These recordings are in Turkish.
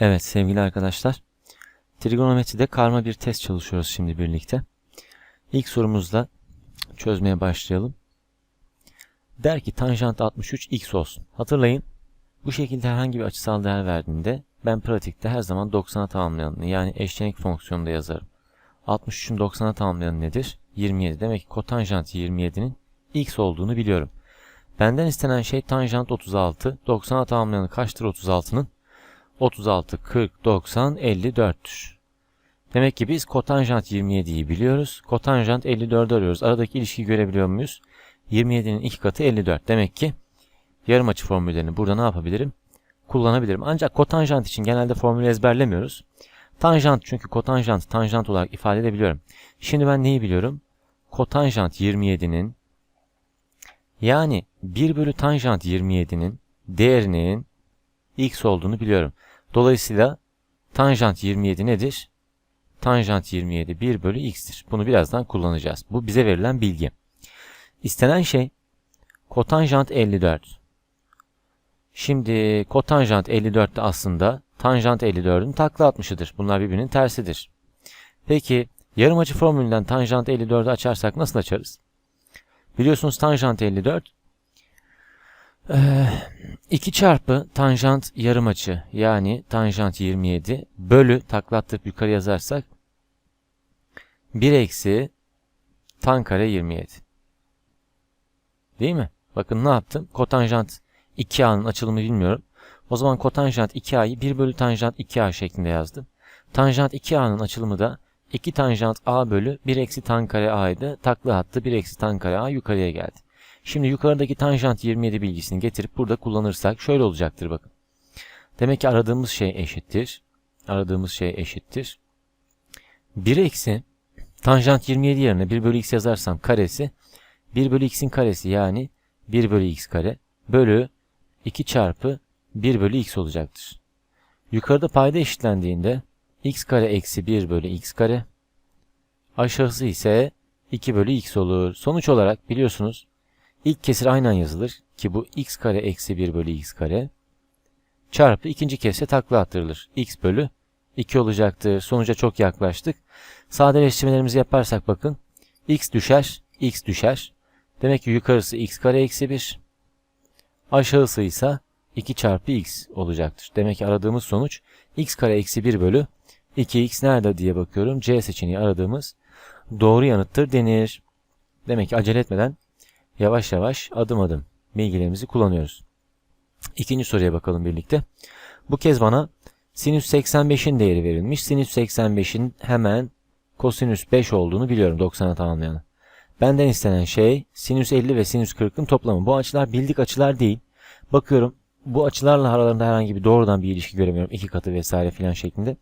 Evet sevgili arkadaşlar. Trigonometride karma bir test çalışıyoruz şimdi birlikte. İlk sorumuzla çözmeye başlayalım. Der ki tanjant 63 x olsun. Hatırlayın bu şekilde herhangi bir açısal değer verdiğinde ben pratikte her zaman 90'a tamamlayanını yani eşlenik fonksiyonunda yazarım. 63'ün 90'a tamamlayanı nedir? 27. Demek ki kotanjant 27'nin x olduğunu biliyorum. Benden istenen şey tanjant 36. 90'a tamamlayanı kaçtır 36'nın? 36, 40, 90, 54'tür. Demek ki biz kotanjant 27'yi biliyoruz. Kotanjant 54'ü arıyoruz. Aradaki ilişkiyi görebiliyor muyuz? 27'nin iki katı 54. Demek ki yarım açı formüllerini burada ne yapabilirim? Kullanabilirim. Ancak kotanjant için genelde formülü ezberlemiyoruz. Tanjant çünkü kotanjant tanjant olarak ifade edebiliyorum. Şimdi ben neyi biliyorum? Kotanjant 27'nin yani 1 bölü tanjant 27'nin değerinin x olduğunu biliyorum. Dolayısıyla tanjant 27 nedir? Tanjant 27 1 bölü x'tir. Bunu birazdan kullanacağız. Bu bize verilen bilgi. İstenen şey kotanjant 54. Şimdi kotanjant 54 de aslında tanjant 54'ün takla atmışıdır. Bunlar birbirinin tersidir. Peki yarım açı formülünden tanjant 54'ü açarsak nasıl açarız? Biliyorsunuz tanjant 54 2 çarpı tanjant yarım açı yani tanjant 27 bölü taklattırıp yukarı yazarsak 1 eksi tan kare 27. Değil mi? Bakın ne yaptım? Kotanjant 2a'nın açılımı bilmiyorum. O zaman kotanjant 2a'yı 1 bölü tanjant 2a şeklinde yazdım. Tanjant 2a'nın açılımı da 2 tanjant a bölü 1 eksi tan kare a'ydı. Takla attı 1 eksi tan kare a yukarıya geldi. Şimdi yukarıdaki tanjant 27 bilgisini getirip burada kullanırsak şöyle olacaktır bakın. Demek ki aradığımız şey eşittir. Aradığımız şey eşittir. 1 eksi tanjant 27 yerine 1 bölü x yazarsam karesi 1 bölü x'in karesi yani 1 bölü x kare bölü 2 çarpı 1 bölü x olacaktır. Yukarıda payda eşitlendiğinde x kare eksi 1 bölü x kare aşağısı ise 2 bölü x olur. Sonuç olarak biliyorsunuz İlk kesir aynen yazılır ki bu x kare eksi 1 bölü x kare çarpı ikinci kesre takla attırılır. x bölü 2 olacaktır. Sonuca çok yaklaştık. Sadeleştirmelerimizi yaparsak bakın x düşer, x düşer. Demek ki yukarısı x kare eksi 1. Aşağısı ise 2 çarpı x olacaktır. Demek ki aradığımız sonuç x kare eksi 1 bölü 2x nerede diye bakıyorum. C seçeneği aradığımız doğru yanıttır denir. Demek ki acele etmeden yavaş yavaş adım adım bilgilerimizi kullanıyoruz. İkinci soruya bakalım birlikte. Bu kez bana sinüs 85'in değeri verilmiş. Sinüs 85'in hemen kosinüs 5 olduğunu biliyorum 90'a tamamlayanı. Benden istenen şey sinüs 50 ve sinüs 40'ın toplamı. Bu açılar bildik açılar değil. Bakıyorum bu açılarla aralarında herhangi bir doğrudan bir ilişki göremiyorum. iki katı vesaire filan şeklinde.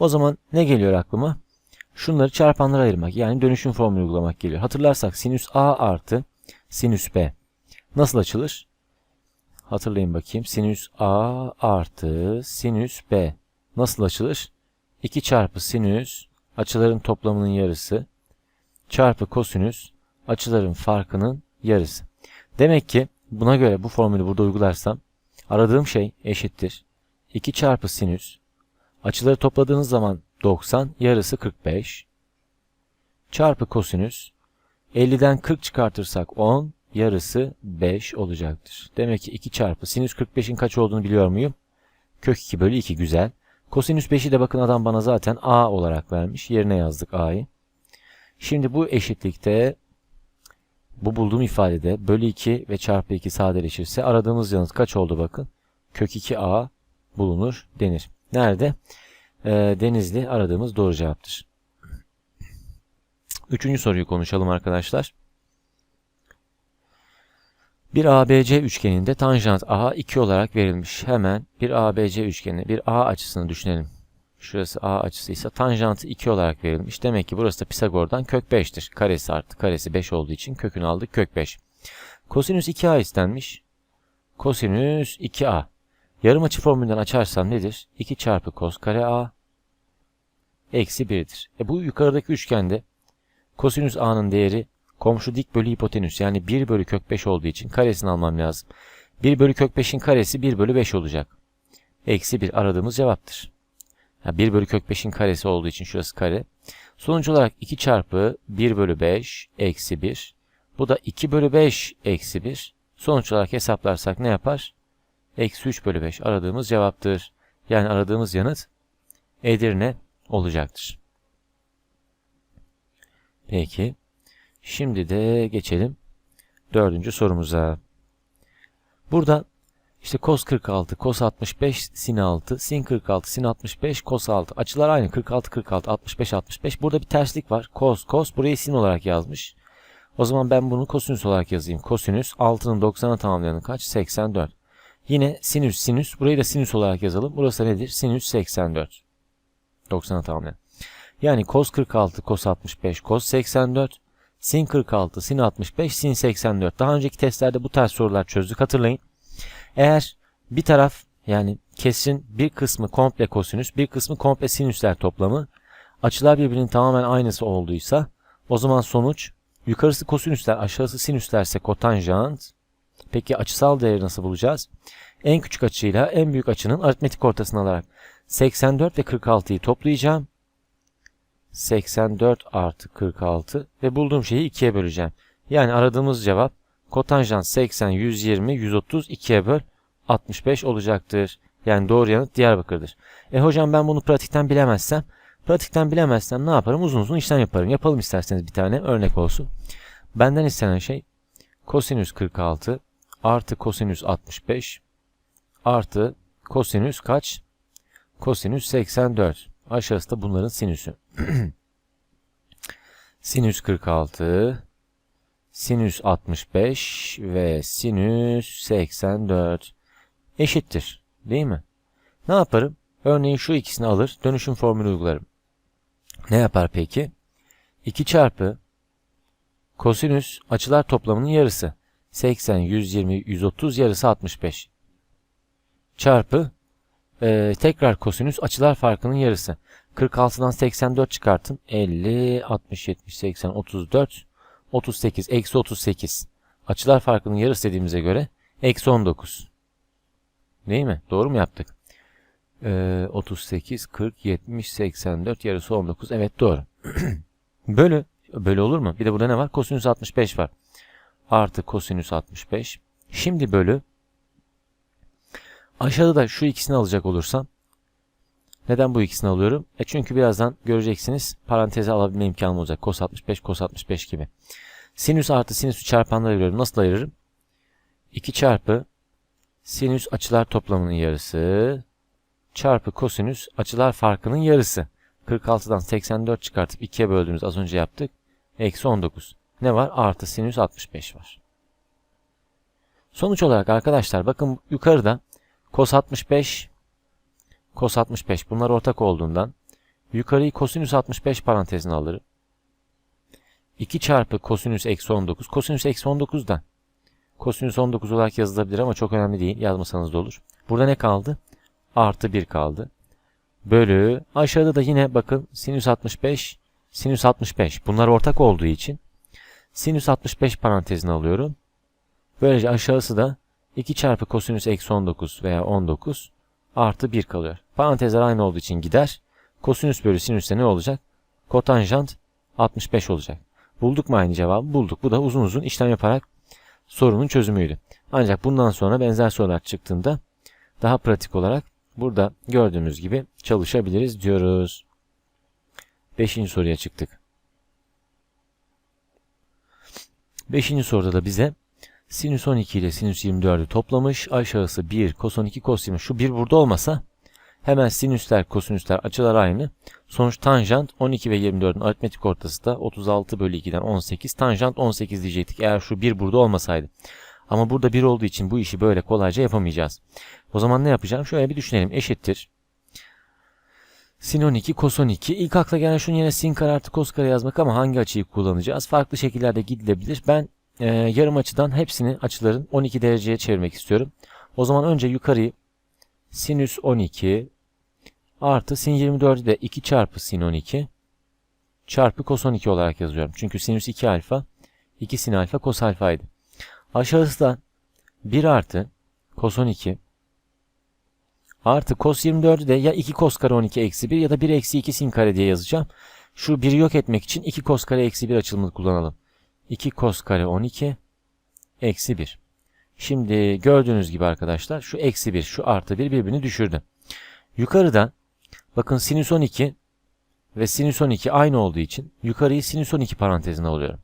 O zaman ne geliyor aklıma? Şunları çarpanlara ayırmak yani dönüşüm formülü uygulamak geliyor. Hatırlarsak sinüs a artı sinüs b. Nasıl açılır? Hatırlayın bakayım. Sinüs a artı sinüs b. Nasıl açılır? 2 çarpı sinüs açıların toplamının yarısı çarpı kosinüs açıların farkının yarısı. Demek ki buna göre bu formülü burada uygularsam aradığım şey eşittir. 2 çarpı sinüs açıları topladığınız zaman 90 yarısı 45 çarpı kosinüs 50'den 40 çıkartırsak 10, yarısı 5 olacaktır. Demek ki 2 çarpı sinüs 45'in kaç olduğunu biliyor muyum? Kök 2 bölü 2 güzel. Kosinüs 5'i de bakın adam bana zaten a olarak vermiş. Yerine yazdık a'yı. Şimdi bu eşitlikte bu bulduğum ifadede bölü 2 ve çarpı 2 sadeleşirse aradığımız yanıt kaç oldu bakın. Kök 2a bulunur denir. Nerede? Ee, Denizli aradığımız doğru cevaptır. Üçüncü soruyu konuşalım arkadaşlar. Bir ABC üçgeninde tanjant A 2 olarak verilmiş. Hemen bir ABC üçgeni, bir A açısını düşünelim. Şurası A açısıysa tanjantı 2 olarak verilmiş. Demek ki burası da Pisagor'dan kök 5'tir. Karesi artı karesi 5 olduğu için kökünü aldık kök 5. Kosinüs 2A istenmiş. Kosinüs 2A. Yarım açı formülünden açarsam nedir? 2 çarpı kos kare A eksi 1'dir. E bu yukarıdaki üçgende Kosinüs a'nın değeri komşu dik bölü hipotenüs yani 1 bölü kök 5 olduğu için karesini almam lazım. 1 bölü kök 5'in karesi 1 bölü 5 olacak. Eksi 1 aradığımız cevaptır. Ya 1 bölü kök 5'in karesi olduğu için şurası kare. Sonuç olarak 2 çarpı 1 bölü 5 eksi 1. Bu da 2 bölü 5 eksi 1. Sonuç olarak hesaplarsak ne yapar? Eksi 3 bölü 5 aradığımız cevaptır. Yani aradığımız yanıt Edirne olacaktır. Peki. Şimdi de geçelim dördüncü sorumuza. Burada işte cos 46, cos 65, sin 6, sin 46, sin 65, cos 6. Açılar aynı. 46, 46, 65, 65. Burada bir terslik var. Cos, cos. Burayı sin olarak yazmış. O zaman ben bunu kosinüs olarak yazayım. Kosinüs 6'nın 90'a tamamlayanı kaç? 84. Yine sinüs, sinüs. Burayı da sinüs olarak yazalım. Burası nedir? Sinüs 84. 90'a tamamlayan. Yani cos 46, cos 65, cos 84. Sin 46, sin 65, sin 84. Daha önceki testlerde bu tarz sorular çözdük hatırlayın. Eğer bir taraf yani kesin bir kısmı komple kosinüs, bir kısmı komple sinüsler toplamı, açılar birbirinin tamamen aynısı olduysa o zaman sonuç yukarısı kosinüsler, aşağısı sinüslerse kotanjant. Peki açısal değeri nasıl bulacağız? En küçük açıyla en büyük açının aritmetik ortasını alarak 84 ve 46'yı toplayacağım. 84 artı 46 ve bulduğum şeyi 2'ye böleceğim. Yani aradığımız cevap kotanjant 80, 120, 130 2'ye böl 65 olacaktır. Yani doğru yanıt Diyarbakır'dır. E hocam ben bunu pratikten bilemezsem, pratikten bilemezsem ne yaparım? Uzun uzun işlem yaparım. Yapalım isterseniz bir tane örnek olsun. Benden istenen şey kosinüs 46 artı kosinüs 65 artı kosinüs kaç? Kosinüs 84. Aşağısı da bunların sinüsü. sinüs 46, sinüs 65 ve sinüs 84 eşittir. Değil mi? Ne yaparım? Örneğin şu ikisini alır, dönüşüm formülü uygularım. Ne yapar peki? 2 çarpı kosinüs açılar toplamının yarısı. 80, 120, 130 yarısı 65. Çarpı ee, tekrar kosinüs açılar farkının yarısı. 46'dan 84 çıkartın. 50, 60, 70, 80, 34, 38, eksi 38. Açılar farkının yarısı dediğimize göre eksi 19. Değil mi? Doğru mu yaptık? Ee, 38, 40, 70, 84 yarısı 19. Evet doğru. Bölü. Bölü olur mu? Bir de burada ne var? Kosinüs 65 var. Artı kosinüs 65. Şimdi bölü Aşağıda da şu ikisini alacak olursam neden bu ikisini alıyorum? E çünkü birazdan göreceksiniz paranteze alabilme imkanım olacak. Kos 65, kos 65 gibi. Sinüs artı sinüsü çarpanlara ayırıyorum. Nasıl ayırırım? 2 çarpı sinüs açılar toplamının yarısı çarpı kosinüs açılar farkının yarısı. 46'dan 84 çıkartıp 2'ye böldüğümüz az önce yaptık. Eksi 19. Ne var? Artı sinüs 65 var. Sonuç olarak arkadaşlar bakın yukarıda Kos 65, kos 65 bunlar ortak olduğundan yukarıyı kosinüs 65 parantezine alırım. 2 çarpı kosinüs eksi 19. Kosinüs eksi 19'dan. Kosinüs 19 olarak yazılabilir ama çok önemli değil. Yazmasanız da olur. Burada ne kaldı? Artı 1 kaldı. Bölü. Aşağıda da yine bakın sinüs 65, sinüs 65. Bunlar ortak olduğu için sinüs 65 parantezine alıyorum. Böylece aşağısı da 2 çarpı kosinüs eksi 19 veya 19 artı 1 kalıyor. Parantezler aynı olduğu için gider. Kosinüs bölü sinüste ne olacak? Kotanjant 65 olacak. Bulduk mu aynı cevabı? Bulduk. Bu da uzun uzun işlem yaparak sorunun çözümüydü. Ancak bundan sonra benzer sorular çıktığında daha pratik olarak burada gördüğümüz gibi çalışabiliriz diyoruz. Beşinci soruya çıktık. Beşinci soruda da bize Sinüs 12 ile sinüs 24'ü toplamış. Aşağısı 1, kos 12, kos 20. Şu 1 burada olmasa hemen sinüsler, kosinüsler açılar aynı. Sonuç tanjant 12 ve 24'ün aritmetik ortası da 36 bölü 2'den 18. Tanjant 18 diyecektik eğer şu 1 burada olmasaydı. Ama burada 1 olduğu için bu işi böyle kolayca yapamayacağız. O zaman ne yapacağım? Şöyle bir düşünelim. Eşittir. Sin 12, kos 12. İlk akla gelen şunun yerine sin kare artı kos kare yazmak ama hangi açıyı kullanacağız? Farklı şekillerde gidilebilir. Ben e, yarım açıdan hepsini açıların 12 dereceye çevirmek istiyorum. O zaman önce yukarıyı sinüs 12 artı sin 24'ü de 2 çarpı sin 12 çarpı kos 12 olarak yazıyorum. Çünkü sinüs 2 alfa 2 sin alfa kos alfaydı. Aşağısı da 1 artı kos 12 Artı cos 24'ü de ya 2 cos kare 12 eksi 1 ya da 1 eksi 2 sin kare diye yazacağım. Şu 1'i yok etmek için 2 cos kare eksi 1 açılımını kullanalım. 2 cos kare 12 eksi 1. Şimdi gördüğünüz gibi arkadaşlar şu eksi 1 şu artı 1 birbirini düşürdü. Yukarıda bakın sinüs 12 ve sinüs 12 aynı olduğu için yukarıyı sinüs 12 parantezine alıyorum.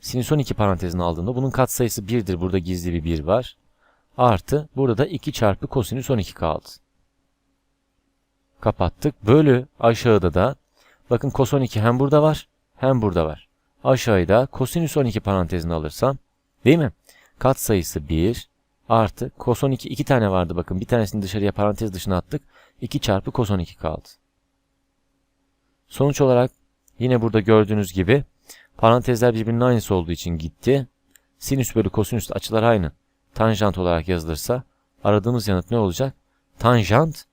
Sinüs 12 parantezine aldığımda bunun katsayısı 1'dir. Burada gizli bir 1 var. Artı burada da 2 çarpı kosinüs 12 kaldı. Kapattık. Bölü aşağıda da bakın kos 12 hem burada var hem burada var. Aşağıda kosinüs 12 parantezine alırsam değil mi? Katsayısı 1 artı kos 12 2 tane vardı bakın. Bir tanesini dışarıya parantez dışına attık. 2 çarpı kos 12 kaldı. Sonuç olarak yine burada gördüğünüz gibi parantezler birbirinin aynısı olduğu için gitti. Sinüs bölü kosinüs açılar aynı. Tanjant olarak yazılırsa aradığımız yanıt ne olacak? Tanjant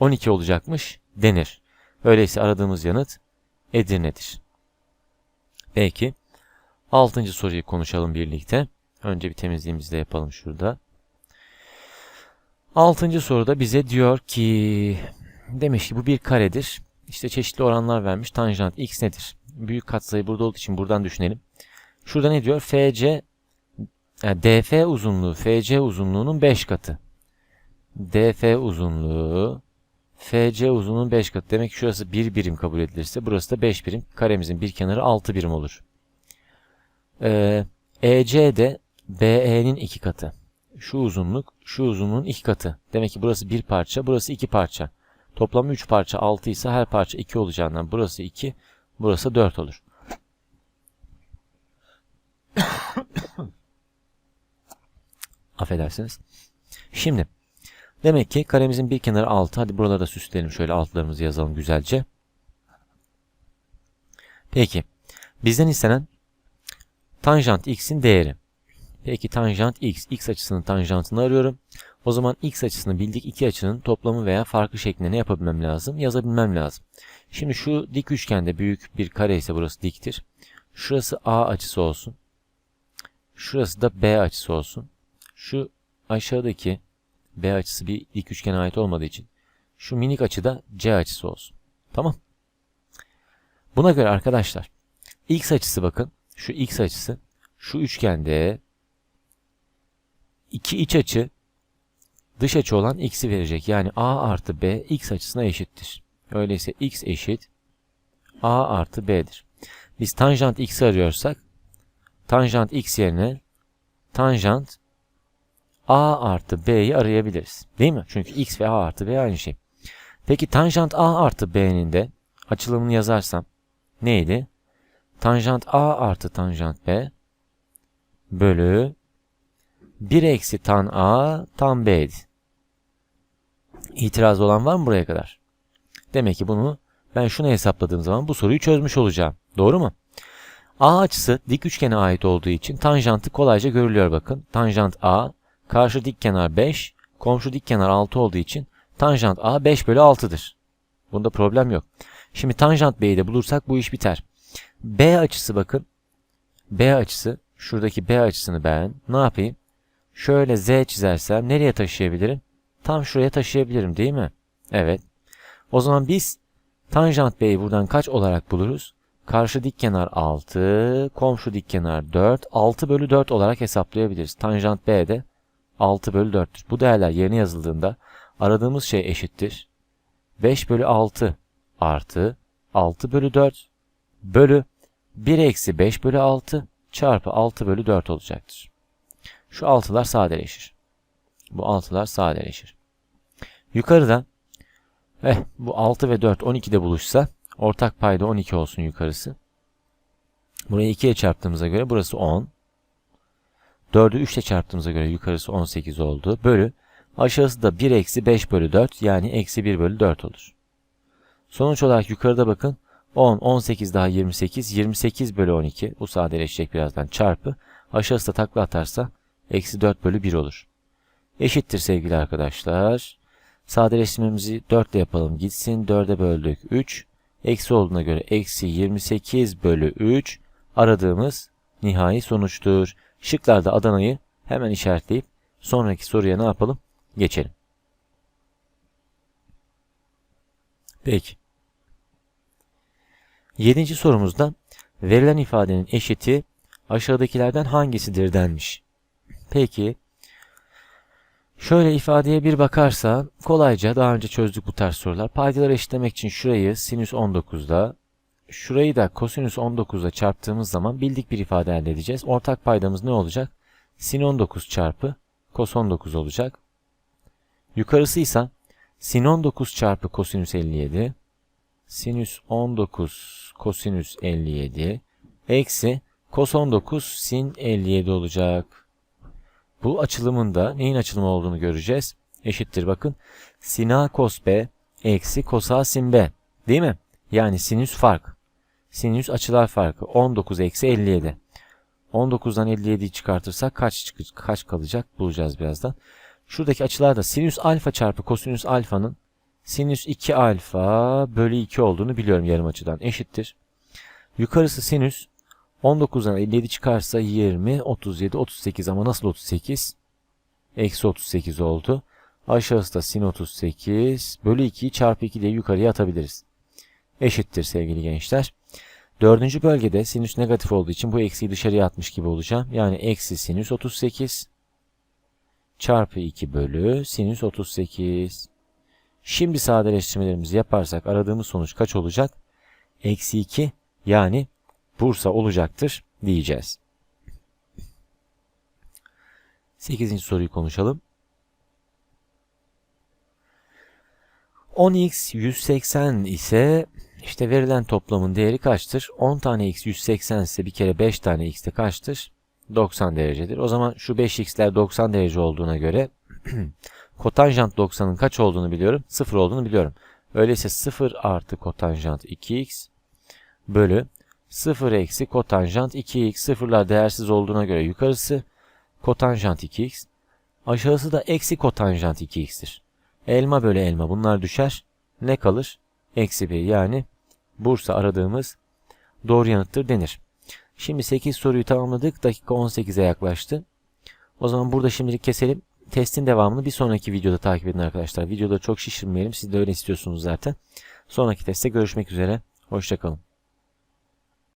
12 olacakmış denir. Öyleyse aradığımız yanıt Edirne'dir. Peki. Altıncı soruyu konuşalım birlikte. Önce bir temizliğimizi de yapalım şurada. Altıncı soruda bize diyor ki demiş ki bu bir karedir. İşte çeşitli oranlar vermiş. Tanjant x nedir? Büyük katsayı burada olduğu için buradan düşünelim. Şurada ne diyor? FC yani DF uzunluğu FC uzunluğunun 5 katı. DF uzunluğu FC uzunluğunun 5 katı. Demek ki şurası 1 birim kabul edilirse burası da 5 birim. Karemizin bir kenarı 6 birim olur. Ee, EC de BE'nin 2 katı. Şu uzunluk şu uzunluğun 2 katı. Demek ki burası bir parça burası 2 parça. Toplamı 3 parça 6 ise her parça 2 olacağından burası 2 burası 4 olur. Affedersiniz. Şimdi demek ki karemizin bir kenarı 6. Hadi buraları da süsleyelim. Şöyle altlarımızı yazalım güzelce. Peki. Bizden istenen tanjant x'in değeri. Peki tanjant x, x açısının tanjantını arıyorum. O zaman x açısını bildik iki açının toplamı veya farkı şeklinde ne yapabilmem lazım? Yazabilmem lazım. Şimdi şu dik üçgende büyük bir kare ise burası diktir. Şurası a açısı olsun. Şurası da b açısı olsun. Şu aşağıdaki B açısı bir dik üçgene ait olmadığı için şu minik açı da C açısı olsun. Tamam. Buna göre arkadaşlar X açısı bakın. Şu X açısı şu üçgende iki iç açı dış açı olan X'i verecek. Yani A artı B X açısına eşittir. Öyleyse X eşit A artı B'dir. Biz tanjant X'i arıyorsak tanjant X yerine tanjant a artı b'yi arayabiliriz. Değil mi? Çünkü x ve a artı b aynı şey. Peki tanjant a artı b'nin de açılımını yazarsam neydi? Tanjant a artı tanjant b bölü 1 eksi tan a tan b'di. İtiraz olan var mı buraya kadar? Demek ki bunu ben şunu hesapladığım zaman bu soruyu çözmüş olacağım. Doğru mu? A açısı dik üçgene ait olduğu için tanjantı kolayca görülüyor bakın. Tanjant A Karşı dik kenar 5, komşu dik kenar 6 olduğu için tanjant A 5 bölü 6'dır. Bunda problem yok. Şimdi tanjant B'yi de bulursak bu iş biter. B açısı bakın. B açısı, şuradaki B açısını ben ne yapayım? Şöyle Z çizersem nereye taşıyabilirim? Tam şuraya taşıyabilirim değil mi? Evet. O zaman biz tanjant B'yi buradan kaç olarak buluruz? Karşı dik kenar 6, komşu dik kenar 4, 6 bölü 4 olarak hesaplayabiliriz. Tanjant B de 6 bölü 4'tür. Bu değerler yerine yazıldığında aradığımız şey eşittir. 5 bölü 6 artı 6 bölü 4 bölü 1 eksi 5 bölü 6 çarpı 6 bölü 4 olacaktır. Şu 6'lar sadeleşir. Bu 6'lar sadeleşir. Yukarıda eh, bu 6 ve 4 12'de buluşsa ortak payda 12 olsun yukarısı. Burayı 2'ye çarptığımıza göre burası 10. 4'ü 3 ile çarptığımıza göre yukarısı 18 oldu. Bölü aşağısı da 1 eksi 5 bölü 4 yani eksi 1 bölü 4 olur. Sonuç olarak yukarıda bakın 10, 18 daha 28, 28 bölü 12 bu sadeleşecek birazdan çarpı aşağısı da takla atarsa eksi 4 bölü 1 olur. Eşittir sevgili arkadaşlar. Sadeleştirmemizi 4 ile yapalım gitsin. 4'e böldük 3. Eksi olduğuna göre eksi 28 bölü 3 aradığımız nihai sonuçtur. Şıklarda Adana'yı hemen işaretleyip sonraki soruya ne yapalım? Geçelim. Peki. Yedinci sorumuzda verilen ifadenin eşiti aşağıdakilerden hangisidir denmiş. Peki. Şöyle ifadeye bir bakarsa kolayca daha önce çözdük bu tarz sorular. Paydaları eşitlemek için şurayı sinüs 19'da şurayı da kosinüs 19'da çarptığımız zaman bildik bir ifade elde edeceğiz. Ortak paydamız ne olacak? Sin 19 çarpı kos 19 olacak. Yukarısı ise sin 19 çarpı kosinüs 57 sinüs 19 kosinüs 57 eksi kos 19 sin 57 olacak. Bu açılımın da neyin açılımı olduğunu göreceğiz. Eşittir bakın. Sin A cos B eksi cos A sin B. Değil mi? Yani sinüs fark. Sinüs açılar farkı. 19 eksi 57. 19'dan 57'yi çıkartırsak kaç kaç kalacak bulacağız birazdan. Şuradaki açılar da sinüs alfa çarpı kosinüs alfanın sinüs 2 alfa bölü 2 olduğunu biliyorum yarım açıdan. Eşittir. Yukarısı sinüs 19'dan 57 çıkarsa 20, 37, 38 ama nasıl 38? Eksi 38 oldu. Aşağısı da sin 38 bölü 2'yi çarpı 2 diye yukarıya atabiliriz. Eşittir sevgili gençler. Dördüncü bölgede sinüs negatif olduğu için bu eksiği dışarıya atmış gibi olacağım. Yani eksi sinüs 38 çarpı 2 bölü sinüs 38. Şimdi sadeleştirmelerimizi yaparsak aradığımız sonuç kaç olacak? Eksi 2 yani Bursa olacaktır diyeceğiz. 8. soruyu konuşalım. 10x 180 ise işte verilen toplamın değeri kaçtır? 10 tane x 180 ise bir kere 5 tane x de kaçtır? 90 derecedir. O zaman şu 5x'ler 90 derece olduğuna göre kotanjant 90'ın kaç olduğunu biliyorum. 0 olduğunu biliyorum. Öyleyse 0 artı kotanjant 2x bölü 0 eksi kotanjant 2x sıfırlar değersiz olduğuna göre yukarısı kotanjant 2x aşağısı da eksi kotanjant 2x'tir. Elma bölü elma bunlar düşer. Ne kalır? Eksi 1 yani Bursa aradığımız doğru yanıttır denir. Şimdi 8 soruyu tamamladık. Dakika 18'e yaklaştı. O zaman burada şimdilik keselim. Testin devamını bir sonraki videoda takip edin arkadaşlar. Videoda çok şişirmeyelim. Siz de öyle istiyorsunuz zaten. Sonraki testte görüşmek üzere. Hoşçakalın.